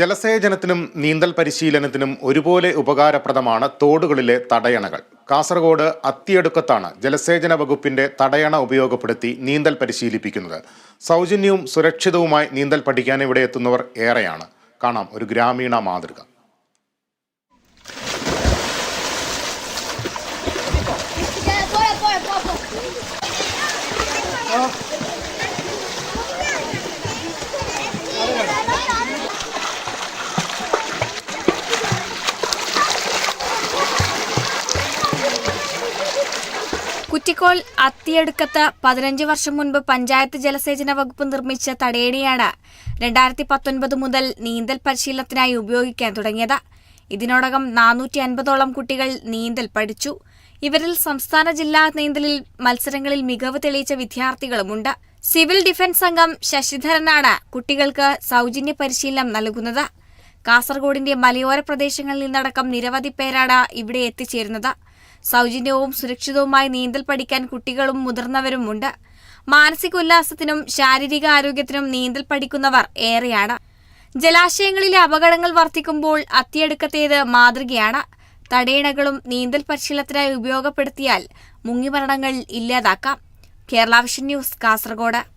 ജലസേചനത്തിനും നീന്തൽ പരിശീലനത്തിനും ഒരുപോലെ ഉപകാരപ്രദമാണ് തോടുകളിലെ തടയണകൾ. കാസർഗോഡ് അത്തിയടുക്കത്താണ് ജലസേചന വകുപ്പിന്റെ തടയണ ഉപയോഗപ്പെടുത്തി നീന്തൽ പരിശീലിപ്പിക്കുന്നത്. സൗജന്യവും സുരക്ഷിതവുമായി നീന്തൽ പഠിക്കാൻ ഇവിടെ എത്തുന്നവർ ഏറെയാണ്. കാണാം ഒരു ഗ്രാമീണ മാതൃക. പോയ കുറ്റിക്കോൾ അത്തിയടുക്കത്ത് പതിനഞ്ച് വർഷം മുൻപ് പഞ്ചായത്ത് ജലസേചന വകുപ്പ് നിർമ്മിച്ച തടയണിയാണ് രണ്ടായിരത്തി പത്തൊൻപത് മുതൽ നീന്തൽ പരിശീലനത്തിനായി ഉപയോഗിക്കാൻ തുടങ്ങിയത്. ഇതിനോടകം നാനൂറ്റി അൻപതോളം കുട്ടികൾ നീന്തൽ പഠിച്ചു. ഇവരിൽ സംസ്ഥാന ജില്ലാ നീന്തലിൽ മത്സരങ്ങളിൽ മികവ് തെളിയിച്ച വിദ്യാർത്ഥികളുമുണ്ട്. സിവിൽ ഡിഫൻസ് സംഘം ശശിധരനാണ് കുട്ടികൾക്ക് സൗജന്യ പരിശീലനം നൽകുന്നത്. കാസർഗോഡിന്റെ മലയോര പ്രദേശങ്ങളിൽ നിന്നടക്കം നിരവധി പേരാണ് ഇവിടെ എത്തിച്ചേരുന്നത്. സൗജന്യവും സുരക്ഷിതവുമായി നീന്തൽ പഠിക്കാൻ കുട്ടികളും മുതിർന്നവരുമുണ്ട്. മാനസിക ഉല്ലാസത്തിനും ശാരീരിക ആരോഗ്യത്തിനും നീന്തൽ പഠിക്കുന്നവർ ഏറെയാണ്. ജലാശയങ്ങളിലെ അപകടങ്ങൾ വർദ്ധിക്കുമ്പോൾ അത്തിയെടുക്കത്തേത് മാതൃകയാണ്. തടയണകളും നീന്തൽ പരിശീലനത്തിനായി ഉപയോഗപ്പെടുത്തിയാൽ മുങ്ങിമരണങ്ങൾ ഇല്ലാതാക്കാം. കേരളാവിഷൻ ന്യൂസ് കാസർഗോഡ്.